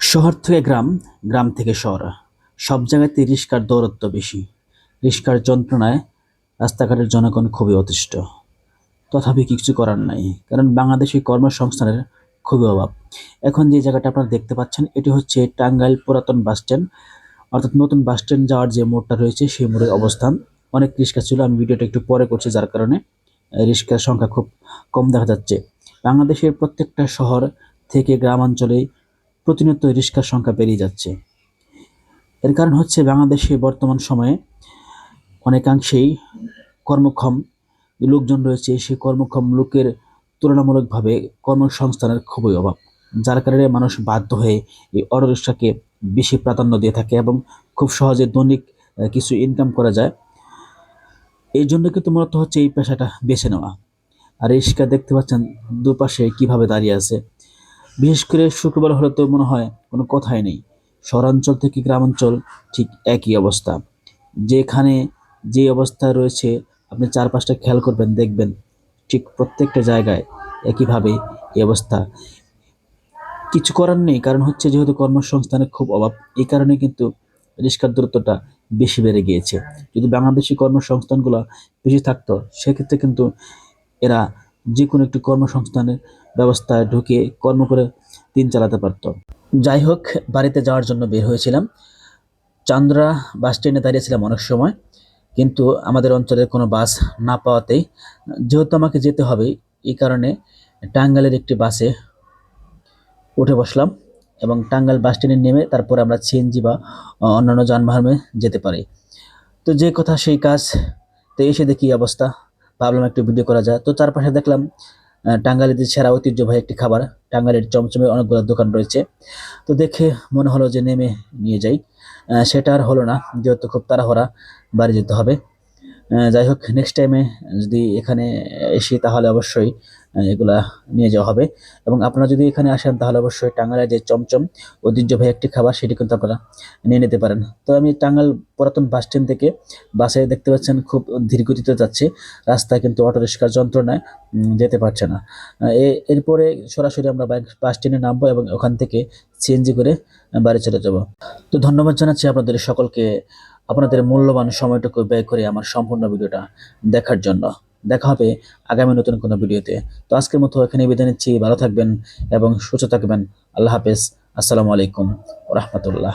শহর থেকে গ্রাম গ্রাম থেকে শহর। সব জায়গাতে রিস্কার দৌরত্ব বেশি। রিস্কার যন্ত্রণায় রাস্তাঘাটের জনগণ খুবই অতিষ্ঠ। তথাপি কিছু করার নাই, কারণ বাংলাদেশে কর্মসংস্থানের খুবই অভাব। এখন যে জায়গাটা আপনারা দেখতে পাচ্ছেন, এটি হচ্ছে টাঙ্গাইল পুরাতন বাস স্ট্যান্ড। অর্থাৎ নতুন বাস স্ট্যান্ড যাওয়ার যে মোড়টা রয়েছে, সেই মোড়ের অবস্থান। অনেক রিক্সা ছিল, আমি ভিডিওটা একটু পরে করছি, যার কারণে রিক্সার সংখ্যা খুব কম দেখা যাচ্ছে। বাংলাদেশের প্রত্যেকটা শহর থেকে গ্রামাঞ্চলে প্রতিনিয়ত রিক্সার সংখ্যা বেড়ে যাচ্ছে। এর কারণ হচ্ছে বাংলাদেশে বর্তমান সময়ে অনেকাংশেই কর্মক্ষম লোকজন রয়েছে, সেই কর্মক্ষম লোকের তুলনামূলকভাবে কর্মসংস্থানের খুবই অভাব, যার কারণে মানুষ বাধ্য হয়ে এই অটো রিক্সাকে বেশি প্রাধান্য দিয়ে থাকে এবং খুব সহজে দৈনিক কিছু ইনকাম করা যায়। এই জন্য কিন্তু মূলত হচ্ছে এই পেশাটা বেছে নেওয়া। আর রিক্সা দেখতে পাচ্ছেন দুপাশে কীভাবে দাঁড়িয়ে আছে। বিশেষ করে শুক্রবার হলে তো মনে হয় কোনো কথাই নেই। শহরাঞ্চল থেকে গ্রামাঞ্চল ঠিক একই অবস্থা। যেখানে যে অবস্থা রয়েছে, আপনি চারপাশটা খেয়াল করবেন, দেখবেন ঠিক প্রত্যেকটা জায়গায় একইভাবে এই অবস্থা। কিছু করার নেই, কারণ হচ্ছে যেহেতু কর্মসংস্থানের খুব অভাব এই কারণে কিন্তু রিস্কার দূরত্বটা বেশি বেড়ে গিয়েছে। যদি বাংলাদেশি কর্মসংস্থানগুলো বেশি থাকতো, সেক্ষেত্রে কিন্তু এরা যে কোনো একটি কর্মসংস্থানের ব্যবস্থায় ঢুকে কর্ম করে দিন চালাতে পারতো। যাই হোক, বাড়িতে যাওয়ার জন্য বের হয়েছিলাম। চান্দ্রা বাস স্ট্যান্ডে দাঁড়িয়েছিলাম অনেক সময়, কিন্তু আমাদের অঞ্চলের কোনো বাস না পাওয়াতেই যেহেতু আমাকে যেতে হবে, এই কারণে টাঙ্গালের একটি বাসে উঠে বসলাম এবং টাঙ্গাল বাস স্ট্যান্ডে নেমে তারপরে আমরা সিএনজি বা অন্যান্য যানবাহনে যেতে পারি। তো যে কথা সেই কাজ, তো এসে দেখি অবস্থা। ভাবলাম একটু ভিডিও করা যায় তো চারপাশে দেখলাম টাঙ্গালিদের সেরা ঐতিহ্যবাহী একটি খাবার টাঙ্গালির চমচমে অনেকগুলো দোকান রয়েছে। তো দেখে মনে হলো যে নেমে নিয়ে যাই। সেটা আর হলো না, যেহেতু খুব তাড়াহড়া বাড়ি যেতে হবে। যাই হোক নেক্সট টাইমে যদি এখানে এসি তাহলে অবশ্যই এগুলা নিয়ে যাওয়া হবে। এবং আপনারা যদি এখানে আসেন, তাহলে অবশ্যই টাঙ্গাইলের যে চমচম ঐতিহ্যবাহী একটি খাবার, সেটি কিন্তু আপনারা নিয়ে নিতে পারেন। তো আমি টাঙ্গাল পুরাতন বাস স্ট্যান্ড থেকে বাসে দেখতে পাচ্ছেন, খুব ধীর গতিতে যাচ্ছে। রাস্তায় কিন্তু অটো রিক্সার যন্ত্রণায় যেতে পারছে না। এরপরে সরাসরি আমরা বাইক, বাস স্ট্যান্ডে নামবো এবং ওখান থেকে সিএনজি করে বাড়ি চলে যাব। তো ধন্যবাদ জানাচ্ছি আপনাদের সকলকে। আপনাদের মূল্যবান সময়টুকু ব্যয় করে আমার সম্পূর্ণ ভিডিওটা দেখার জন্য। দেখা হবে আগামী নতুন কোনো ভিডিওতে। তো আজকের মতো এখানে বিদায় নিচ্ছি। ভালো থাকবেন এবং সুস্থ থাকবেন। আল্লাহ হাফেজ। আসসালামু আলাইকুম রহমতুল্লাহ।